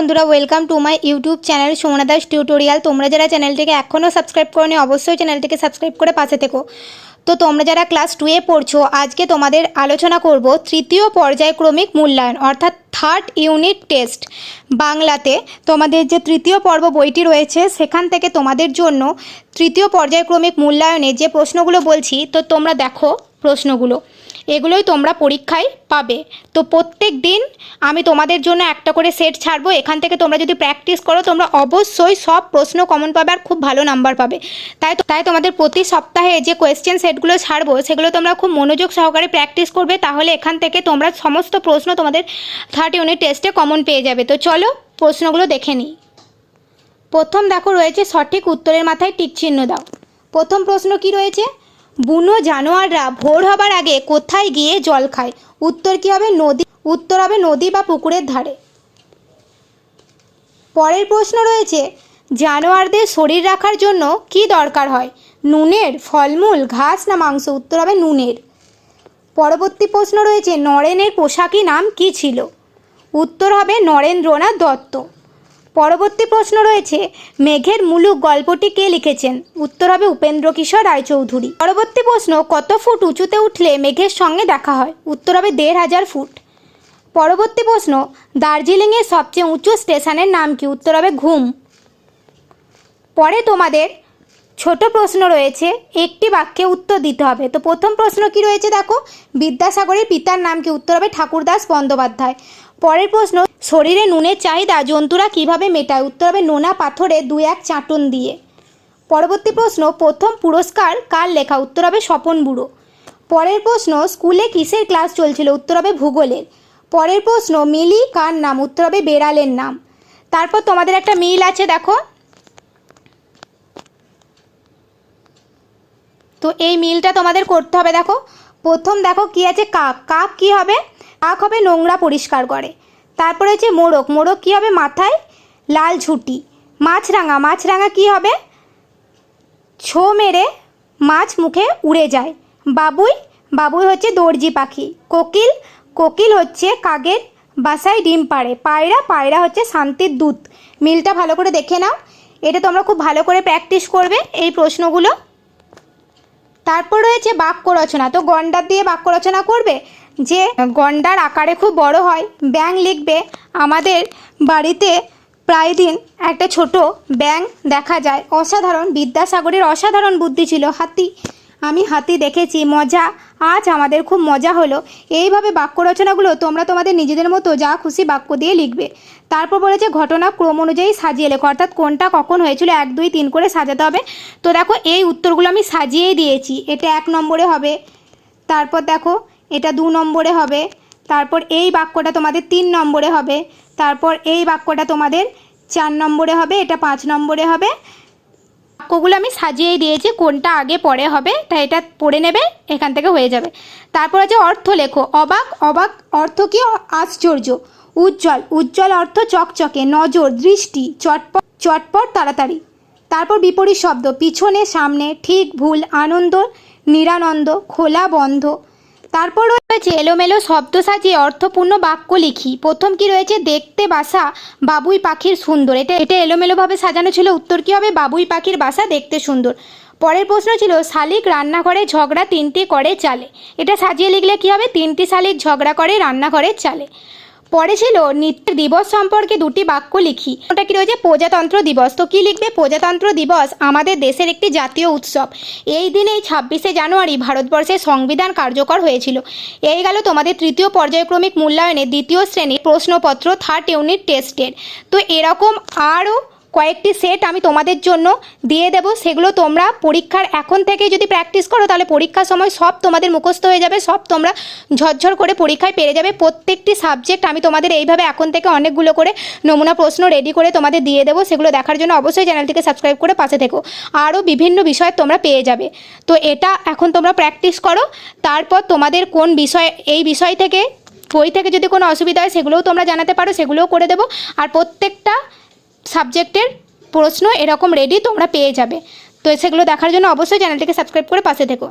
বন্ধুরা welcome to my YouTube channel Somna Das tutorial তোমরা যারা চ্যানেলটিকে এখনও সাবস্ক্রাইব করোনি, অবশ্যই চ্যানেলটিকে সাবস্ক্রাইব করে পাশে থেকো। তো তোমরা যারা ক্লাস টুয়ে পড়ছো, আজকে তোমাদের আলোচনা করব তৃতীয় পর্যায়ক্রমিক মূল্যায়ন, অর্থাৎ থার্ড ইউনিট টেস্ট বাংলাতে। তোমাদের যে তৃতীয় পর্ব বইটি রয়েছে, সেখান থেকে তোমাদের জন্য তৃতীয় পর্যায়ক্রমিক মূল্যায়নে যে প্রশ্নগুলো বলছি, তো তোমরা দেখো প্রশ্নগুলো। এগুলোই তোমরা পরীক্ষায় পাবে। তো প্রত্যেক দিন আমি তোমাদের জন্য একটা করে সেট ছাড়বো। এখান থেকে তোমরা যদি প্র্যাকটিস করো, তোমরা অবশ্যই সব প্রশ্ন কমন পাবে আর খুব ভালো নাম্বার পাবে। তাই তাই তোমাদের প্রতি সপ্তাহে যে কোয়েশ্চেন সেটগুলো ছাড়বো, সেগুলো তোমরা খুব মনোযোগ সহকারে প্র্যাকটিস করবে, তাহলে এখান থেকে তোমরা সমস্ত প্রশ্ন তোমাদের থার্ড ইউনিট টেস্টে কমন পেয়ে যাবে। তো চলো, প্রশ্নগুলো দেখে নিই। প্রথম দেখো রয়েছে সঠিক উত্তরের মাথায় টিক চিহ্ন দাও। প্রথম প্রশ্ন কি রয়েছে? বুনো জানোয়াররা ভোর হবার আগে কোথায় গিয়ে জল খায়? উত্তর কি হবে নদী? উত্তর হবে নদী বা পুকুরের ধারে। পরের প্রশ্ন রয়েছে, জানোয়ারদের শরীর রাখার জন্য কি দরকার হয়? নুনের, ফলমূল, ঘাস না মাংস? উত্তর হবে নুনের। পরবর্তী প্রশ্ন রয়েছে, নরেনের পোশাকি নাম কি ছিল? উত্তর হবে নরেন্দ্রনাথ দত্ত। পরবর্তী প্রশ্ন রয়েছে, মেঘের মুলুক গল্পটি কে লিখেছেন? উত্তর হবে উপেন্দ্র কিশোর রায়চৌধুরী। পরবর্তী প্রশ্ন, কত ফুট উঁচুতে উঠলে মেঘের সঙ্গে দেখা হয়? উত্তর হবে দেড় হাজার ফুট। পরবর্তী প্রশ্ন দার্জিলিংয়ের সবচেয়ে উঁচু স্টেশনের নাম কি? উত্তর হবে ঘুম। পরে তোমাদের ছোট প্রশ্ন রয়েছে, একটি বাক্যে উত্তর দিতে হবে। তো প্রথম প্রশ্ন কি রয়েছে দেখো? বিদ্যাসাগরের পিতার নাম কি? উত্তর হবে ঠাকুরদাস বন্দ্যোপাধ্যায়। পরের প্রশ্ন, শরীরে নুনের চাহিদা জন্তুরা কীভাবে মেটায়? উত্তর হবে নোনা পাথরে দু এক চাটুন দিয়ে। পরবর্তী প্রশ্ন, প্রথম পুরস্কার কার লেখা? উত্তর হবে স্বপন বুড়ো। পরের প্রশ্ন, স্কুলে কিসের ক্লাস চলছিল? উত্তর হবে ভূগোলের। পরের প্রশ্ন, মিলি কার নাম? উত্তর হবে বেড়ালের নাম। তারপর তোমাদের একটা মিল আছে দেখো। তো এই মিলটা তোমাদের করতে হবে, দেখো। প্রথম দেখো কি আছে, কাক। কাক কি হবে? কাক হবে নোংরা পরিষ্কার করে। তারপরে হচ্ছে মোরগ। মোরগ কি হবে মাথায়? লাল ঝুঁটি। মাছরাঙা। মাছরাঙা কি হবে? ছো মেরে মাছ মুখে উড়ে যায়। বাবুই বাবুই হচ্ছে দর্জি পাখি। কোকিল কোকিল হচ্ছে কাকের বাসায় ডিম পাড়ে। পায়রা পায়রা হচ্ছে শান্তির দূত। মিলটা ভালো করে দেখে নাও। এটা তোমরা খুব ভালো করে প্র্যাকটিস করবে এই প্রশ্নগুলো। তারপর রয়েছে বাক্য রচনা। তো গন্ডার দিয়ে বাক্য রচনা করবে যে, গন্ডার আকারে খুব বড় হয়। ব্যাং লিখবে, আমাদের বাড়িতে প্রায় দিন একটা ছোট ব্যাং দেখা যায়। অসাধারণ, বিদ্যাসাগরের অসাধারণ বুদ্ধি ছিল হাতি। আমি হাতি দেখেছি, মজা। আজ আমাদের খুব মজা হলো। এইভাবে বাক্য রচনাগুলো তোমরা তোমাদের নিজেদের মতো যা খুশি বাক্য দিয়ে লিখবে। তারপর বলেছে, ঘটনা ক্রম অনুযায়ী সাজিয়ে লেখো। অর্থাৎ কোনটা কখন হয়েছিল, এক, দুই, তিন করে সাজাতে হবে। তো দেখো, এই উত্তরগুলো আমি সাজিয়েই দিয়েছি। এটা এক নম্বরে হবে। তারপর দেখো, এটা দু নম্বরে হবে। তারপর এই বাক্যটা তোমাদের তিন নম্বরে হবে। তারপর এই বাক্যটা তোমাদের চার নম্বরে হবে। এটা পাঁচ নম্বরে হবে। বাক্যগুলো আমি সাজিয়েই দিয়েছি, কোনটা আগে পরে হবে তাই এটা পড়ে নেবে, এখান থেকে হয়ে যাবে। তারপর আছে অর্থ লেখো অবাক অবাক অর্থ কি? আশ্চর্য। উজ্জ্বল উজ্জ্বল অর্থ চকচকে, নজর, দৃষ্টি, চটপট চটপট তাড়াতাড়ি। তারপর বিপরীত শব্দ, পিছনে, সামনে, ঠিক, ভুল, আনন্দ, নিরানন্দ, খোলা, বন্ধ। তারপর রয়েছে এলোমেলো শব্দ সাজিয়ে অর্থপূর্ণ বাক্য লিখি। প্রথম কি রয়েছে? দেখতে বাসা, বাবুই পাখির সুন্দর। এটা এটা এলোমেলোভাবে সাজানো ছিল। উত্তর কী হবে? বাবুই পাখির বাসা, দেখতে সুন্দর। পরের প্রশ্ন ছিল, শালিক রান্নাঘরে ঝগড়া তিনটি করে চালে। এটা সাজিয়ে লিখলে কী হবে? তিনটি শালিক ঝগড়া করে, রান্নাঘরে চালে। পরে ছিল নৃত্যের দিবস সম্পর্কে দুটি বাক্য লিখি। ওটা কি রয়েছে? প্রজাতন্ত্র দিবস। তো কি লিখবে? প্রজাতন্ত্র দিবস আমাদের দেশের একটি জাতীয় উৎসব। এই দিনেই ছাব্বিশে জানুয়ারি ভারতবর্ষের সংবিধান কার্যকর হয়েছিল। এই গেল তোমাদের তৃতীয় পর্যায়ক্রমিক মূল্যায়নে দ্বিতীয় শ্রেণির প্রশ্নপত্র থার্ড ইউনিট টেস্টের তো এরকম আরও কয়েকটি সেট আমি তোমাদের জন্য দিয়ে দেব। সেগুলো তোমরা পরীক্ষার এখন থেকে যদি প্র্যাকটিস করো, তাহলে পরীক্ষার সময় সব তোমাদের মুখস্থ হয়ে যাবে, সব তোমরা ঝরঝর করে পরীক্ষায় পেরে যাবে। প্রত্যেকটি সাবজেক্ট আমি তোমাদের এইভাবে এখন থেকে অনেকগুলো করে নমুনা প্রশ্ন রেডি করে তোমাদের দিয়ে দেবো। সেগুলো দেখার জন্য অবশ্যই চ্যানেলটিকে সাবস্ক্রাইব করে পাশে থেকো। আরও বিভিন্ন বিষয় তোমরা পেয়ে যাবে। তো এটা এখন তোমরা প্র্যাকটিস করো। তারপর তোমাদের কোন বিষয়, এই বিষয় থেকে, বই থেকে যদি কোনো অসুবিধা হয়, সেগুলোও তোমরা জানাতে পারো, সেগুলোও করে দেবো। আর প্রত্যেকটা সাবজেক্টের প্রশ্ন এরকম রেডি তোমরা পেয়ে যাবে। তো সেগুলো দেখার জন্য অবশ্যই চ্যানেলটিকে সাবস্ক্রাইব করে পাশে থেকো।